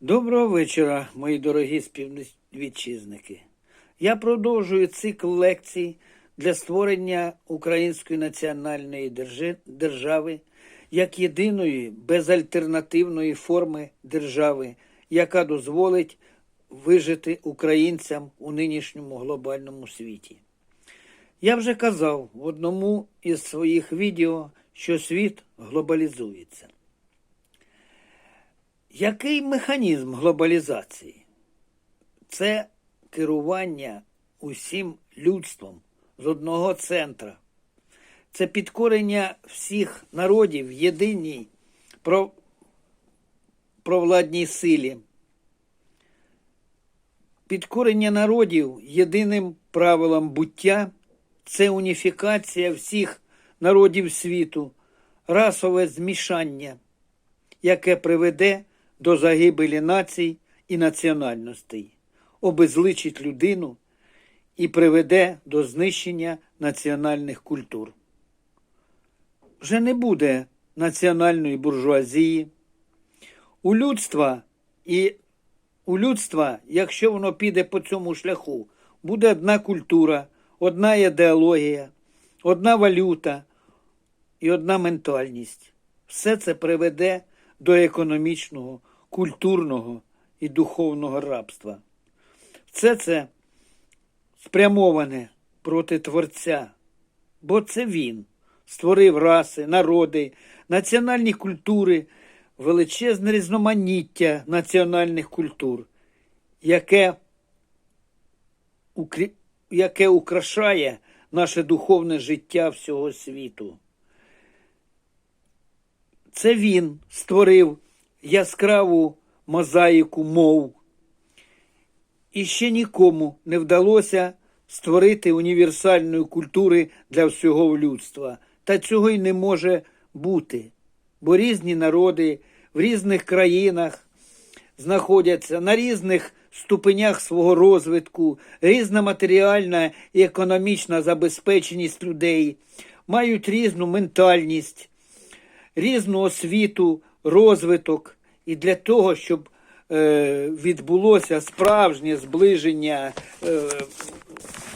Доброго вечора, мої дорогі співвітчизники. Я продовжую цикл лекцій для створення української національної держави як єдиної безальтернативної форми держави, яка дозволить вижити українцям у нинішньому глобальному світі. Я вже казав в одному із своїх відео, що світ глобалізується. Який механізм глобалізації? Це керування усім людством з одного центра. Це підкорення всіх народів єдиній про- провладній силі. Підкорення народів єдиним правилам буття це уніфікація всіх народів світу, расове змішання яке приведе до загибелі націй і національностей, обезличить людину і приведе до знищення національних культур. Вже не буде національної буржуазії. У людства і у людства, якщо воно піде по цьому шляху, буде одна культура, одна ідеологія, одна валюта і одна ментальність. Все це приведе до економічного, культурного і духовного рабства. Все це спрямоване проти Творця, бо це він створив раси, народи, національні культури, величезне різноманіття національних культур, яке, яке украшає наше духовне життя всього світу. Це він створив яскраву мозаїку мов. І ще нікому не вдалося створити універсальної культури для всього людства. Та цього й не може бути. Бо різні народи в різних країнах знаходяться на різних ступенях свого розвитку, різна матеріальна і економічна забезпеченість людей, мають різну ментальність різну освіту, розвиток, і для того, щоб е, відбулося справжнє зближення е,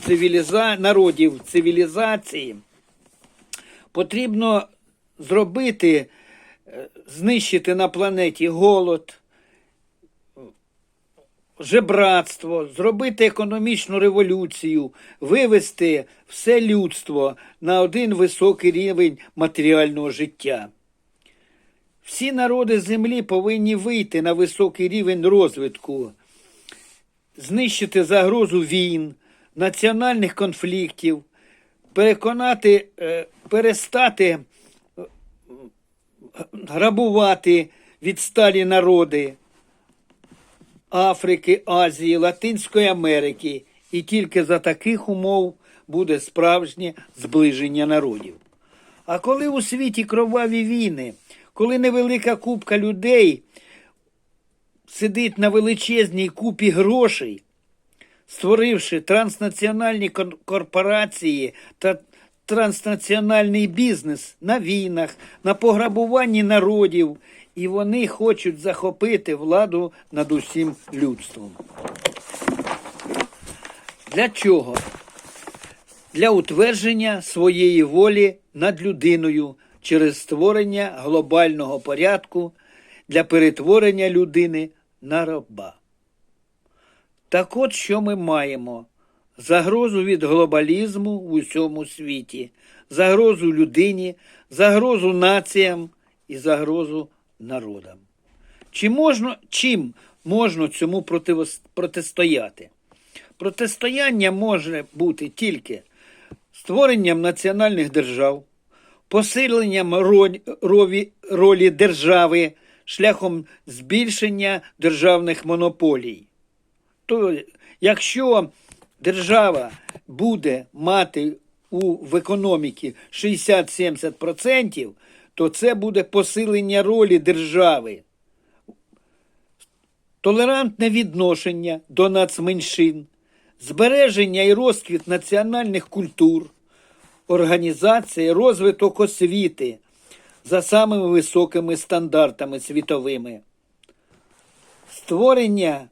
цивіліза... народів цивілізації, потрібно зробити, е, знищити на планеті голод, жебратство, зробити економічну революцію, вивести все людство на один високий рівень матеріального життя. Всі народи землі повинні вийти на високий рівень розвитку, знищити загрозу війн, національних конфліктів, переконати, е, перестати е, грабувати відсталі народи Африки, Азії, Латинської Америки. І тільки за таких умов буде справжнє зближення народів. А коли у світі кроваві війни, коли невелика купка людей сидить на величезній купі грошей, створивши транснаціональні корпорації та транснаціональний бізнес на війнах, на пограбуванні народів, і вони хочуть захопити владу над усім людством. Для чого? для утвердження своєї волі над людиною через створення глобального порядку для перетворення людини на раба. Так от що ми маємо? Загрозу від глобалізму в усьому світі, загрозу людині, загрозу націям і загрозу народам. Чи можна, чим можна цьому протистояти? Протистояння може бути тільки створенням національних держав, посиленням ролі держави шляхом збільшення державних монополій. То, якщо держава буде мати у, в економіці 60-70%, то це буде посилення ролі держави толерантне відношення до нацменшин, збереження і розквіт національних культур, організація, розвиток освіти за самими високими стандартами світовими. створення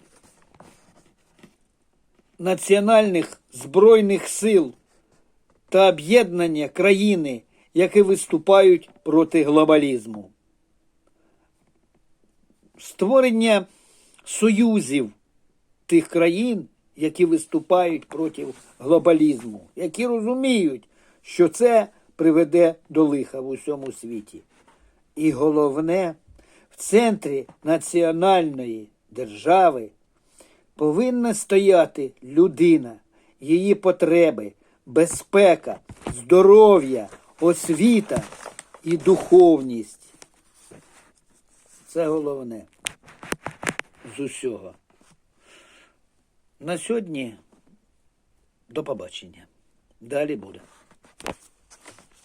національних збройних сил та об'єднання країни, які виступають проти глобалізму. Створення союзів тих країн, які виступають проти глобалізму, які розуміють, що це приведе до лиха в усьому світі. І головне, в центрі національної держави повинна стояти людина, її потреби, безпека, здоров'я, освіта і духовність. Це головне з усього. На сьогодні до побачення. Далі буде.